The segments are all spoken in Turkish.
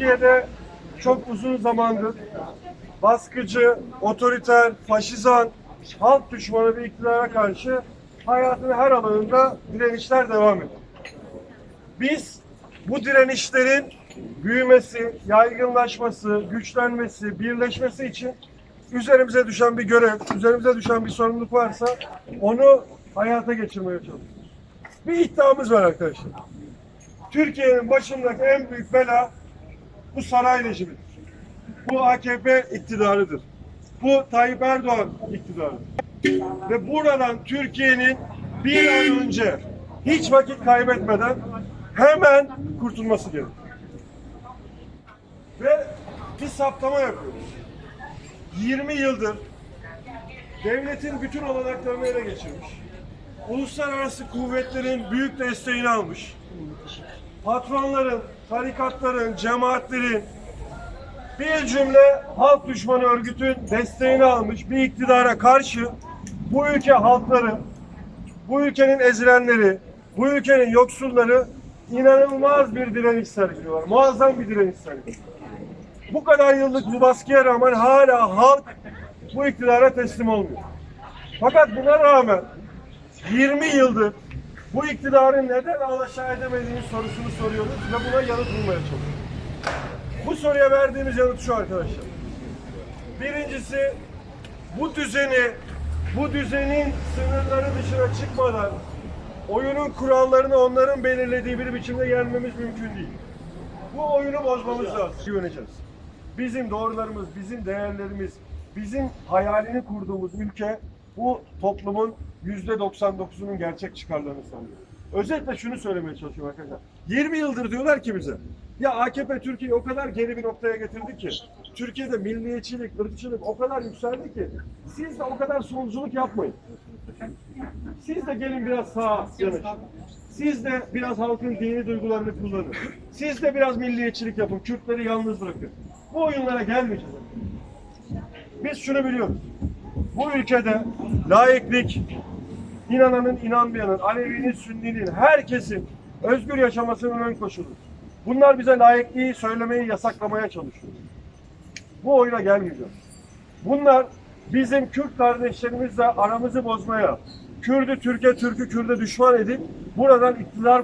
Türkiye'de çok uzun zamandır baskıcı, otoriter, faşizan, halk düşmanı bir iktidara karşı hayatın her alanında direnişler devam ediyor. Biz bu direnişlerin büyümesi, yaygınlaşması, güçlenmesi, birleşmesi için üzerimize düşen bir görev, üzerimize düşen bir sorumluluk varsa onu hayata geçirmeye çalışıyoruz. Bir iddiamız var arkadaşlar. Türkiye'nin başındaki en büyük bela bu saray rejimidir. Bu AKP iktidarıdır. Bu Tayyip Erdoğan iktidarıdır. Ve buradan Türkiye'nin bir an önce hiç vakit kaybetmeden hemen kurtulması gerekiyor. Ve bir saptama yapıyoruz. 20 yıldır devletin bütün olanaklarını ele geçirmiş. Uluslararası kuvvetlerin büyük desteğini almış. Patronların, tarikatların, cemaatlerin bir cümle halk düşmanı örgütün desteğini almış bir iktidara karşı bu ülke halkları, bu ülkenin ezilenleri, bu ülkenin yoksulları inanılmaz bir direniş sergiliyorlar. Muazzam bir direniş sergiliyorlar. Bu kadar yıllık bu baskıya rağmen hala halk bu iktidara teslim olmuyor. Fakat buna rağmen 20 yıldır bu iktidarın neden alaşağı edemediğini sorusunu soruyoruz ve buna yanıt bulmaya çalışıyoruz. Bu soruya verdiğimiz yanıt şu arkadaşlar. Birincisi bu düzeni, bu düzenin sınırları dışına çıkmadan oyunun kurallarını onların belirlediği bir biçimde yenmemiz mümkün değil. Bu oyunu bozmamız lazım. Güveneceğiz. Bizim doğrularımız, bizim değerlerimiz, bizim hayalini kurduğumuz ülke bu toplumun yüzde 99'unun gerçek çıkarlarını sağlıyor. Özetle şunu söylemeye çalışıyorum arkadaşlar. 20 yıldır diyorlar ki bize ya AKP Türkiye'yi o kadar geri bir noktaya getirdi ki Türkiye'de milliyetçilik, ırkçılık o kadar yükseldi ki siz de o kadar solculuk yapmayın. Siz de gelin biraz sağa yanaşın. Siz de biraz halkın dini duygularını kullanın. Siz de biraz milliyetçilik yapın. Kürtleri yalnız bırakın. Bu oyunlara gelmeyeceğiz. Biz şunu biliyoruz. Bu ülkede laiklik, inananın, inanmayanın, Alevinin, Sünninin, herkesin özgür yaşamasının ön koşuludur. Bunlar bize laikliği söylemeyi yasaklamaya çalışıyor. Bu oyuna gelmeyeceğiz. Bunlar bizim Kürt kardeşlerimizle aramızı bozmaya, Kürdü Türkiye, Türk'ü Kürt'e düşman edip buradan iktidar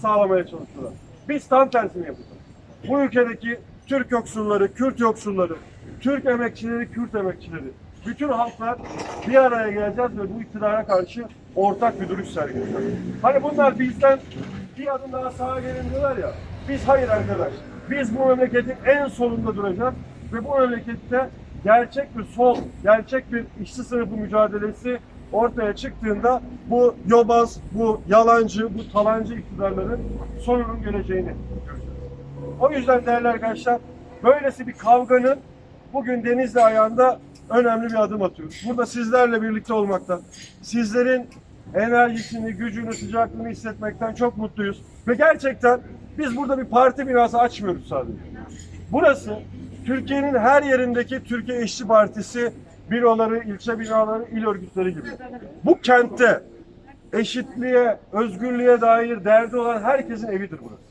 sağlamaya çalışıyorlar. Biz tam tersini yapacağız. Bu ülkedeki Türk yoksulları, Kürt yoksulları, Türk emekçileri, Kürt emekçileri, bütün halklar bir araya geleceğiz ve bu iktidara karşı ortak bir duruş sergileyeceğiz. Hani bunlar bizden bir adım daha sağa gelin diyorlar ya, biz hayır arkadaş, biz bu memleketin en solunda duracağız ve bu memlekette gerçek bir sol, gerçek bir işçi sınıfı mücadelesi ortaya çıktığında bu yobaz, bu yalancı, bu talancı iktidarların sonunun geleceğini göreceğiz. O yüzden değerli arkadaşlar, böylesi bir kavganın bugün Denizli ayağında önemli bir adım atıyoruz. Burada sizlerle birlikte olmaktan, sizlerin enerjisini, gücünü, sıcaklığını hissetmekten çok mutluyuz. Ve gerçekten biz burada bir parti binası açmıyoruz sadece. Burası Türkiye'nin her yerindeki Türkiye İşçi Partisi büroları, ilçe binaları, il örgütleri gibi. Bu kentte eşitliğe, özgürlüğe dair derdi olan herkesin evidir burası.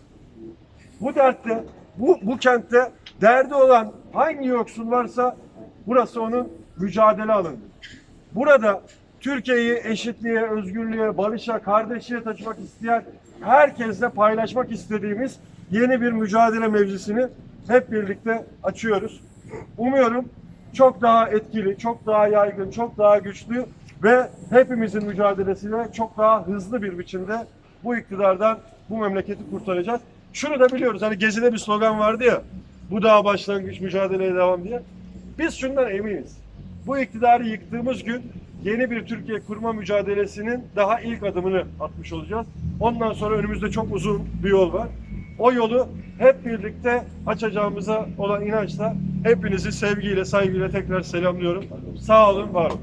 Bu dertte, bu, bu kentte derdi olan hangi yoksul varsa burası onun mücadele alanı. Burada Türkiye'yi eşitliğe, özgürlüğe, barışa, kardeşliğe taşımak isteyen herkesle paylaşmak istediğimiz yeni bir mücadele meclisini hep birlikte açıyoruz. Umuyorum çok daha etkili, çok daha yaygın, çok daha güçlü ve hepimizin mücadelesiyle çok daha hızlı bir biçimde bu iktidardan bu memleketi kurtaracağız. Şunu da biliyoruz hani Gezi'de bir slogan vardı ya bu daha başlangıç mücadeleye devam diye. Biz şundan eminiz. Bu iktidarı yıktığımız gün yeni bir Türkiye kurma mücadelesinin daha ilk adımını atmış olacağız. Ondan sonra önümüzde çok uzun bir yol var. O yolu hep birlikte açacağımıza olan inançla hepinizi sevgiyle, saygıyla tekrar selamlıyorum. Sağ olun, var olun.